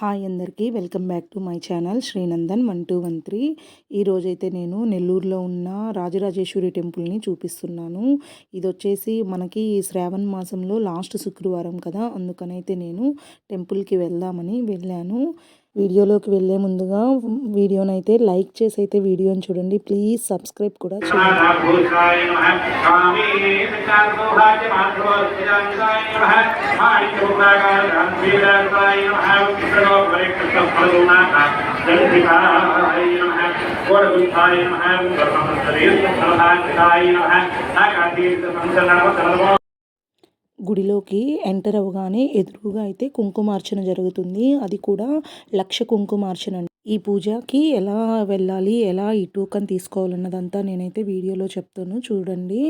Hi అందరికీ welcome back to my channel Srinandan one two one three. ఈరోజైతే నేను నెల్లూరులో ఉన్న రాజరాజేశ్వరి టెంపుల్ని చూపిస్తున్నాను. ఇది వచ్చేసి మనకి శ్రావణ మాసంలో లాస్ట్ శుక్రవారం కదా అందుకనైతే నేను టెంపుల్కి వెళ్దామని వెళ్ళాను. వీడియోలోకి వెళ్ళే ముందుగా వీడియోనైతే లైక్ చేసి అయితే వీడియోని చూడండి. ప్లీజ్ సబ్స్క్రైబ్ కూడా చేయండి. గుడిలోకి ఎంటర్ అవ్వగానే ఎదురుగా అయితే కుంకుమార్చన జరుగుతుంది. అది కూడా లక్ష కుంకుమార్చన ఈ పూజకి ఎలా వెళ్ళాలి ఎలా ఈ టోకన్ తీసుకోవాలన్నదంతా నేనైతే వీడియోలో చెప్తాను. చూడండి.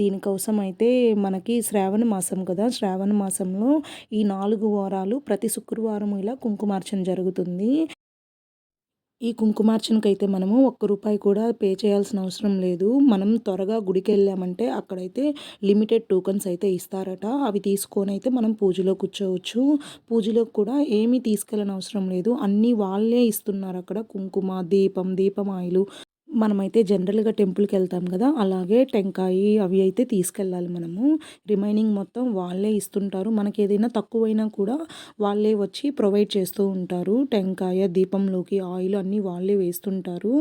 దీనికోసం అయితే మనకి శ్రావణ మాసం కదా. శ్రావణ మాసంలో ఈ నాలుగు వారాలు ప్రతి శుక్రవారం ఇలా కుంకుమార్చన జరుగుతుంది. ఈ కుంకుమార్చనకైతే మనము ఒక్క రూపాయి కూడా పే చేయాల్సిన అవసరం లేదు. మనం త్వరగా గుడికి వెళ్ళామంటే అక్కడైతే లిమిటెడ్ టోకన్స్ అయితే ఇస్తారట. అవి తీసుకొని అయితే మనం పూజలో కూర్చోవచ్చు. పూజలో కూడా ఏమీ తీసుకెళ్ళని అవసరం లేదు. అన్నీ వాళ్ళే ఇస్తున్నారు అక్కడ. కుంకుమ దీపం దీపం ఆయిలు మనమైతే జనరల్గా టెంపుల్కి వెళ్తాం కదా అలాగే టెంకాయి అవి అయితే తీసుకెళ్ళాలి మనము. రిమైనింగ్ మొత్తం వాళ్ళే ఇస్తుంటారు. మనకి ఏదైనా తక్కువైనా కూడా వాళ్ళే వచ్చి ప్రొవైడ్ చేస్తూ ఉంటారు. టెంకాయ దీపంలోకి ఆయిల్ అన్నీ వాళ్ళే వేస్తుంటారు.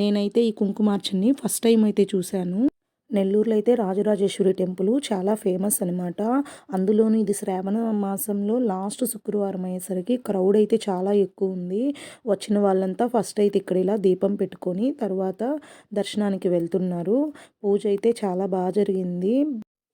నేనైతే ఈ కుంకుమార్చని ఫస్ట్ టైం అయితే చూశాను. నెల్లూరులో అయితే రాజరాజేశ్వరి టెంపుల్ చాలా ఫేమస్ అనమాట అందులోనూ ఇది శ్రావణ మాసంలో లాస్ట్ శుక్రవారం అయ్యేసరికి క్రౌడ్ అయితే చాలా ఎక్కువ ఉంది. వచ్చిన వాళ్ళంతా ఫస్ట్ అయితే ఇక్కడ ఇలా దీపం పెట్టుకొని తర్వాత దర్శనానికి వెళ్తున్నారు. పూజ అయితే చాలా బాగా జరిగింది.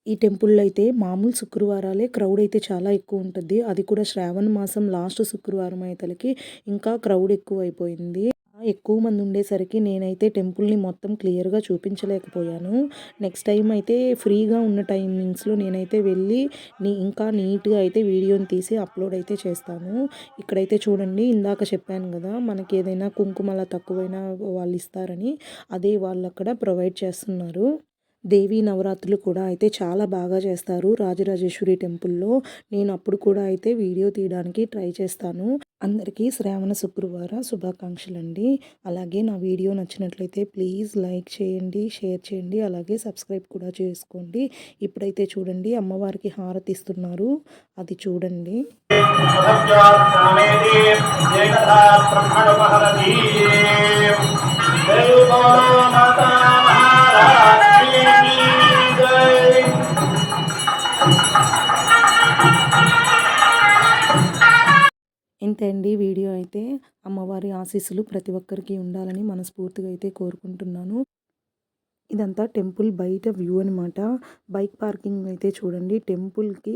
ఈ టెంపుల్లో అయితే మామూలు శుక్రవారాలే క్రౌడ్ అయితే చాలా ఎక్కువ ఉంటుంది. అది కూడా శ్రావణ మాసం లాస్ట్ శుక్రవారం అయ్యేతలకి ఇంకా క్రౌడ్ ఎక్కువ అయిపోయింది. ఎక్కువ మంది ఉండేసరికి నేనైతే టెంపుల్ని మొత్తం క్లియర్గా చూపించలేకపోయాను. నెక్స్ట్ టైం అయితే ఫ్రీగా ఉన్న టైమింగ్స్లో నేనైతే వెళ్ళి నీ ఇంకా నీట్గా అయితే వీడియోని తీసి అప్లోడ్ అయితే చేస్తాను. ఇక్కడైతే చూడండి ఇందాక చెప్పాను కదా మనకి ఏదైనా కుంకుమల తక్కువైనా వాళ్ళు ఇస్తారని అదే వాళ్ళు అక్కడ ప్రొవైడ్ చేస్తున్నారు. దేవీ నవరాత్రులు కూడా అయితే చాలా బాగా చేస్తారు. రాజరాజేశ్వరి టెంపుల్లో నేను అప్పుడు కూడా అయితే వీడియో తీయడానికి ట్రై చేస్తాను. అందరికీ శ్రావణ శుక్రవార శుభాకాంక్షలు అండి అలాగే నా వీడియో నచ్చినట్లయితే ప్లీజ్ లైక్ చేయండి షేర్ చేయండి అలాగే సబ్స్క్రైబ్ కూడా చేసుకోండి. ఇప్పుడైతే చూడండి అమ్మవారికి హారతి ఇస్తున్నారు. అది చూడండి. సహజాత్మేది ఇంతే అండి. వీడియో అయితే అమ్మవారి ఆశీస్సులు ప్రతి ఒక్కరికి ఉండాలని మనస్ఫూర్తిగా అయితే కోరుకుంటున్నాను. ఇదంతా టెంపుల్ బయట వ్యూ అనమాట బైక్ పార్కింగ్ అయితే చూడండి. టెంపుల్కి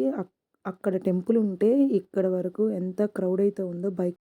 అక్కడ టెంపుల్ ఉంటే ఇక్కడ వరకు ఎంత క్రౌడ్ అయితే ఉందో బైక్